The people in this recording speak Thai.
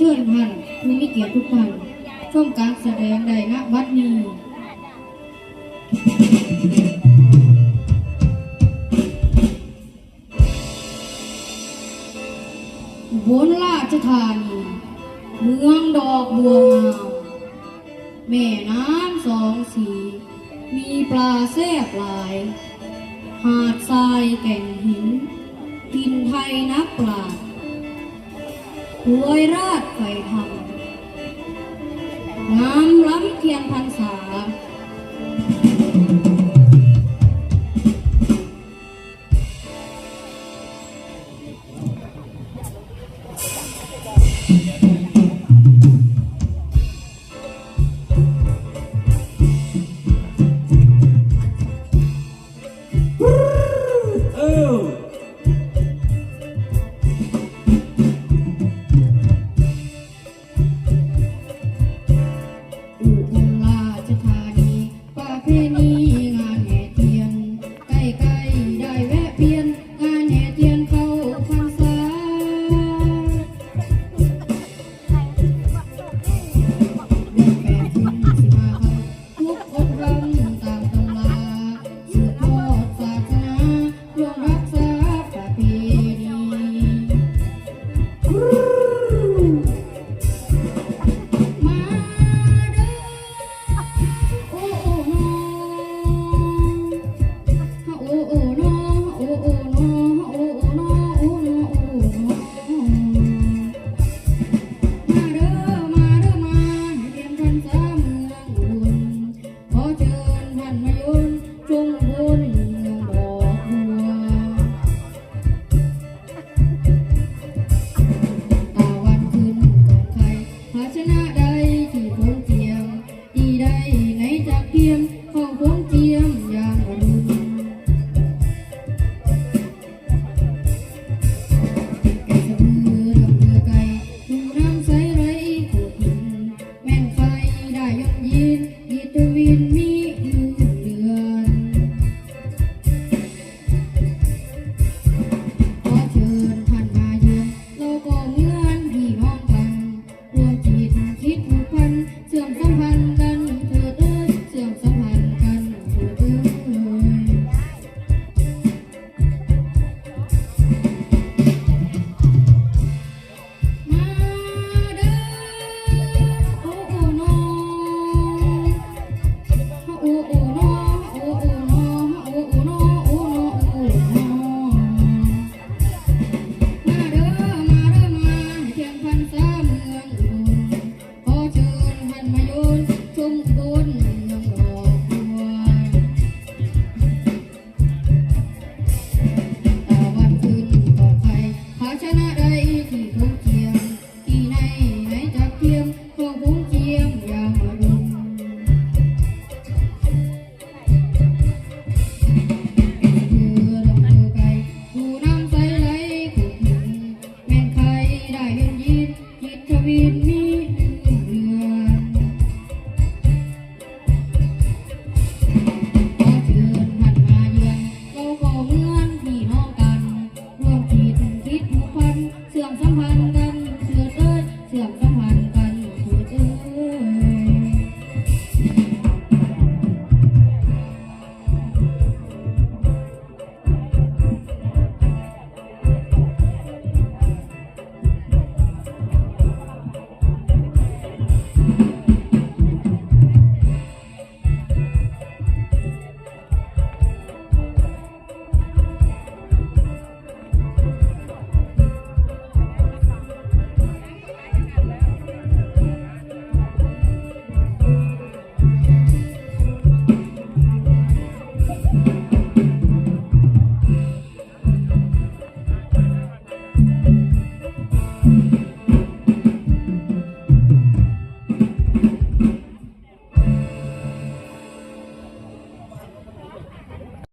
เชิญท่านผู้มีเกียรติทุกท่านชมการแสดงใดณวัดนี้บนราชธานีเมืองดอกบัวงามแม่น้ำสองสี มีปลาแซ่บหลาย หาดทรายแก่งหิน กินไทยนักปลา ถวยราดไฟธรรมงามล้ำเทียนพรรษา people baby